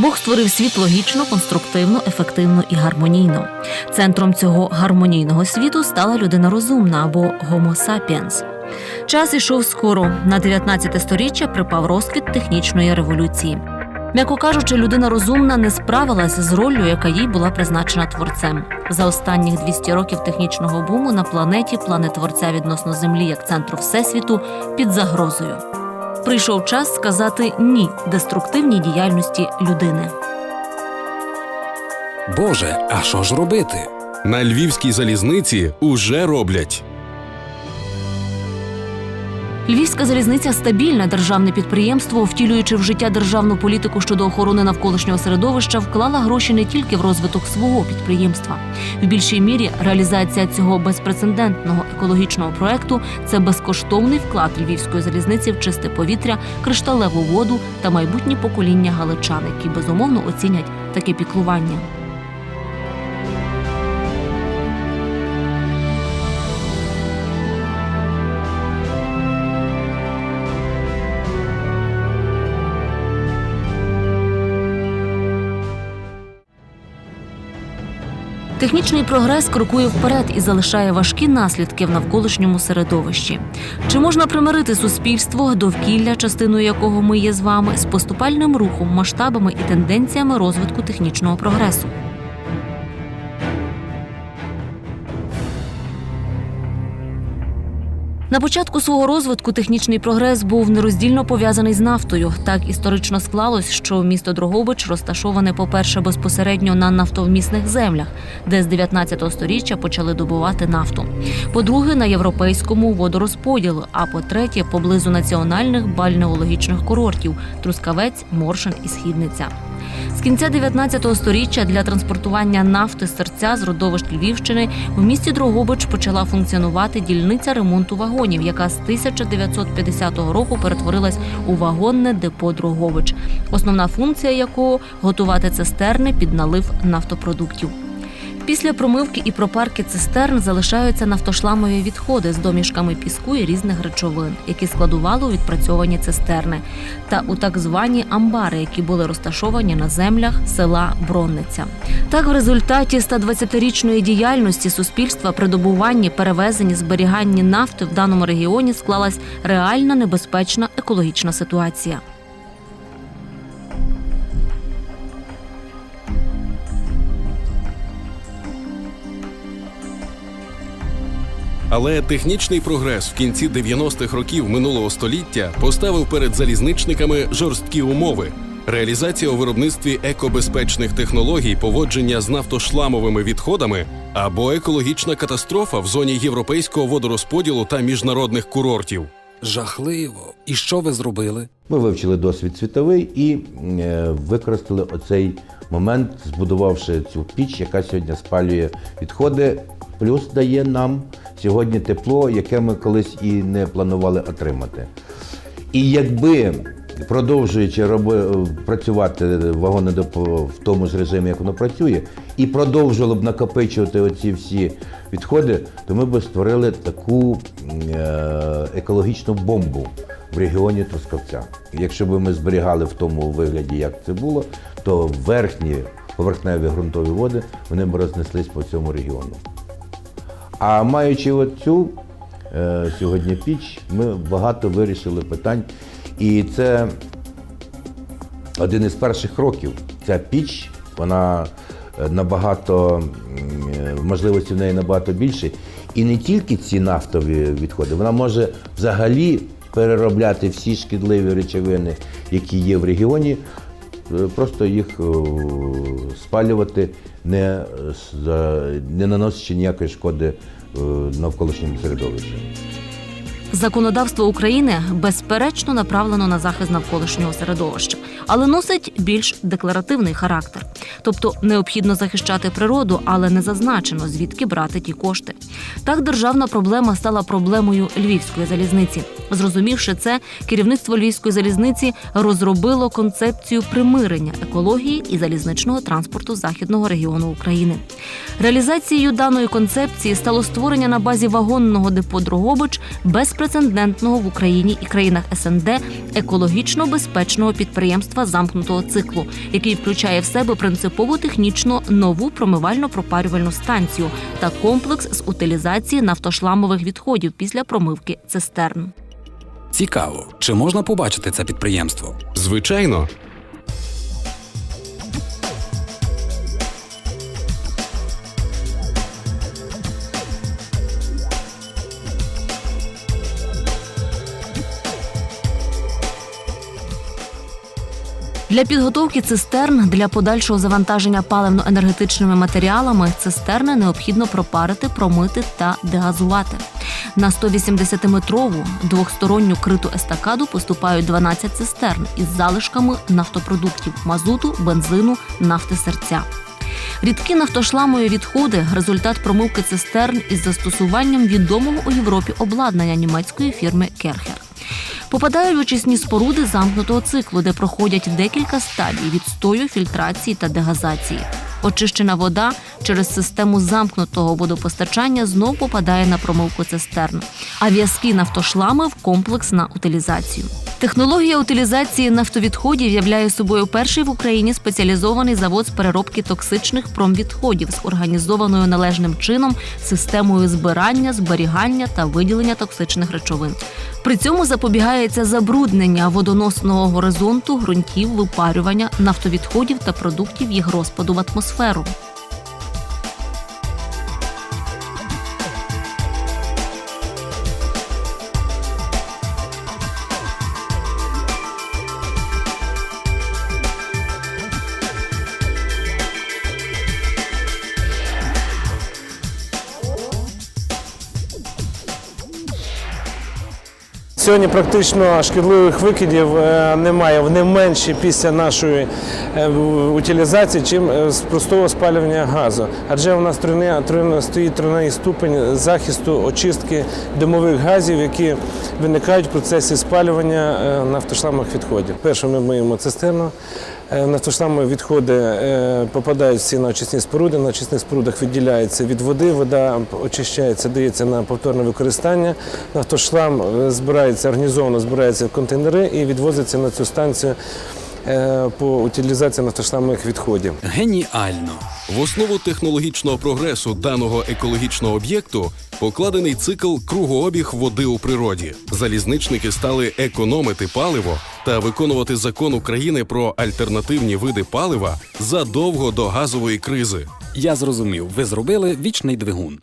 Бог створив світ логічно, конструктивно, ефективно і гармонійно. Центром цього гармонійного світу стала людина розумна або Homo sapiens. Час ішов скоро. На 19 сторіччя припав розквіт технічної революції. М'яко кажучи, людина розумна не справилася з роллю, яка їй була призначена творцем. За останніх 200 років технічного буму на планеті плани творця відносно Землі як центру всесвіту під загрозою. Прийшов час сказати ні деструктивній діяльності людини. Боже, а що ж робити? На львівській залізниці уже роблять. Львівська залізниця стабільне державне підприємство, втілюючи в життя державну політику щодо охорони навколишнього середовища, вклала гроші не тільки в розвиток свого підприємства. В більшій мірі реалізація цього безпрецедентного екологічного проекту це безкоштовний вклад львівської залізниці в чисте повітря, кришталеву воду та майбутні покоління галичан, які безумовно оцінять таке піклування. Технічний прогрес крокує вперед і залишає важкі наслідки в навколишньому середовищі. Чи можна примирити суспільство, довкілля, частиною якого ми є з вами, з поступальним рухом, масштабами і тенденціями розвитку технічного прогресу? На початку свого розвитку технічний прогрес був нероздільно пов'язаний з нафтою. Так історично склалось, що місто Дрогобич розташоване, по-перше, безпосередньо на нафтовмісних землях, де з 19 століття почали добувати нафту. По-друге, на європейському водорозподілу. А по-третє, поблизу національних бальнеологічних курортів Трускавець, Моршин і Східниця. З кінця 19 століття для транспортування нафти серця з родовищ Львівщини в місті Дрогобич почала функціонувати дільниця ремонту вагонів, яка з 1950 року перетворилась у вагонне депо Дрогович, основна функція якого готувати цистерни під налив нафтопродуктів. Після промивки і пропарки цистерн залишаються нафтошламові відходи з домішками піску і різних речовин, які складували у відпрацьовані цистерни, та у так звані амбари, які були розташовані на землях села Бронниця. Так, в результаті 120-річної діяльності суспільства при добуванні, перевезенні, зберіганні нафти в даному регіоні склалась реальна небезпечна екологічна ситуація. Але технічний прогрес в кінці 90-х років минулого століття поставив перед залізничниками жорсткі умови. Реалізація у виробництві екобезпечних технологій, поводження з нафтошламовими відходами або екологічна катастрофа в зоні європейського водорозподілу та міжнародних курортів. Жахливо. І що ви зробили? Ми вивчили досвід світовий і е, використали оцей момент, збудувавши цю піч, яка сьогодні спалює відходи, плюс дає нам сьогодні тепло, яке ми колись і не планували отримати. І якби продовжуючи роби, працювати вагонодепо в тому ж режимі, як воно працює, і продовжувало б накопичувати оці всі відходи, то ми б створили таку е, екологічну бомбу в регіоні Трускавця. Якщо б ми зберігали в тому вигляді, як це було, то верхні поверхневі ґрунтові води вони б рознеслись по цьому регіону. А маючи оцю е, сьогодні піч, ми багато вирішили питань. І це один із перших кроків. Ця піч, вона е, набагато е, можливості в неї набагато більше. І не тільки ці нафтові відходи, вона може взагалі переробляти всі шкідливі речовини, які є в регіоні, е, просто їх спалювати, не, не наносячи ніякої шкоди е, навколишньому середовищу. Законодавство України безперечно направлено на захист навколишнього середовища, але носить більш декларативний характер. Тобто необхідно захищати природу, але не зазначено звідки брати ті кошти. Так державна проблема стала проблемою львівської залізниці. Зрозумівши це, керівництво львівської залізниці розробило концепцію примирення екології і залізничного транспорту західного регіону України. Реалізацією даної концепції стало створення на базі вагонного депо Дрогобич безперечно безпрецедентного в Україні і країнах СНД екологічно безпечного підприємства замкнутого циклу, який включає в себе принципову технічно нову промивально-пропарювальну станцію та комплекс з утилізації нафтошламових відходів після промивки цистерн. Цікаво, чи можна побачити це підприємство? Звичайно, Для підготовки цистерн для подальшого завантаження паливно-енергетичними матеріалами цистерни необхідно пропарити, промити та дегазувати. На 180-метрову двохсторонню криту естакаду поступають 12 цистерн із залишками нафтопродуктів мазуту, бензину, нафти серця. Рідкі нафтошламові відходи результат промивки цистерн із застосуванням відомого у Європі обладнання німецької фірми Керхер. Попадають в очисні споруди замкнутого циклу, де проходять декілька стадій відстою, фільтрації та дегазації. Очищена вода через систему замкнутого водопостачання знов попадає на промивку цистерн, а в'язкі нафтошлами в комплекс на утилізацію. Технологія утилізації нафтовідходів являє собою перший в Україні спеціалізований завод з переробки токсичних промвідходів з організованою належним чином системою збирання, зберігання та виділення токсичних речовин. При цьому запобігається забруднення водоносного горизонту, ґрунтів, випарювання нафтовідходів та продуктів їх розпаду в атмосферу. Сьогодні практично шкідливих викидів е, немає, вони менші після нашої е, утилізації, чим е, з простого спалювання газу. Адже у нас тройне- тройне- стоїть тройний ступень захисту очистки димових газів, які виникають в процесі спалювання нафтошламових відходів. Перше ми миємо цистерну. Е, Нафтошламові відходи е, попадають всі на очисні споруди. На очисних спорудах відділяється від води, вода очищається, дається на повторне використання. Нафтошлам е, збирається організовано, збирається в контейнери і відвозиться на цю станцію по утилізації нафтошламових відходів. Геніально! в основу технологічного прогресу даного екологічного об'єкту покладений цикл кругообіг води у природі. Залізничники стали економити паливо та виконувати закон України про альтернативні види палива задовго до газової кризи. Я зрозумів, ви зробили вічний двигун.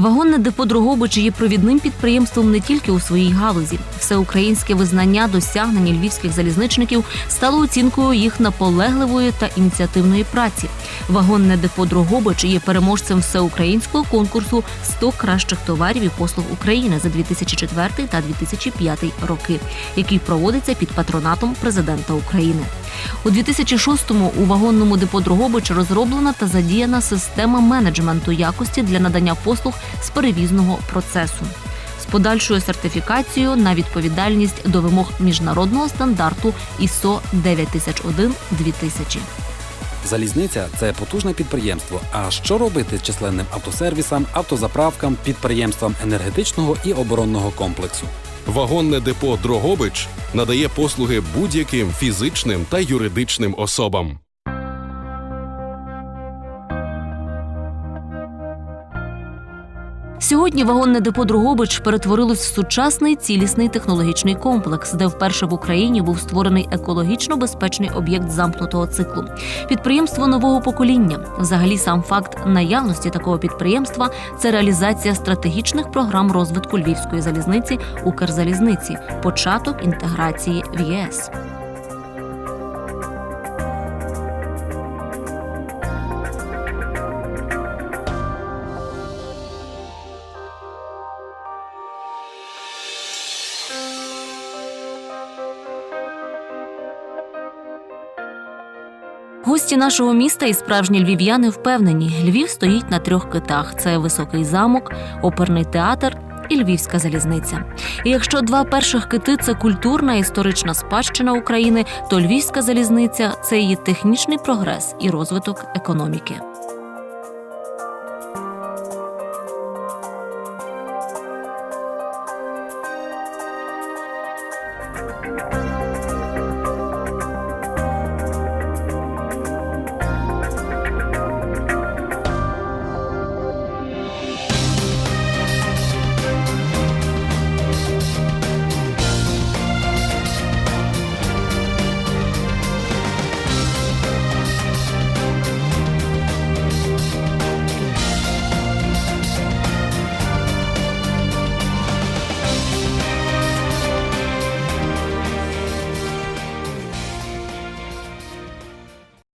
Вагонне депо Дрогобич є провідним підприємством не тільки у своїй галузі. Всеукраїнське визнання досягнень львівських залізничників стало оцінкою їх наполегливої та ініціативної праці. Вагонне депо Дрогобич є переможцем всеукраїнського конкурсу «100 кращих товарів і послуг України за 2004 та 2005 роки, який проводиться під патронатом президента України. У 2006-му у вагонному депо Дрогобич розроблена та задіяна система менеджменту якості для надання послуг з перевізного процесу з подальшою сертифікацією на відповідальність до вимог міжнародного стандарту ISO 9001-2000. Залізниця це потужне підприємство. А що робити численним автосервісам, автозаправкам, підприємствам енергетичного і оборонного комплексу? Вагонне депо Дрогобич надає послуги будь-яким фізичним та юридичним особам. Сьогодні вагонне депо Дрогобич перетворилось в сучасний цілісний технологічний комплекс, де вперше в Україні був створений екологічно безпечний об'єкт замкнутого циклу. Підприємство нового покоління. Взагалі, сам факт наявності такого підприємства це реалізація стратегічних програм розвитку львівської залізниці Укрзалізниці, початок інтеграції в ЄС. Гості нашого міста і справжні львів'яни впевнені, Львів стоїть на трьох китах: це високий замок, оперний театр і львівська залізниця. І якщо два перших кити це культурна історична спадщина України, то львівська залізниця це її технічний прогрес і розвиток економіки.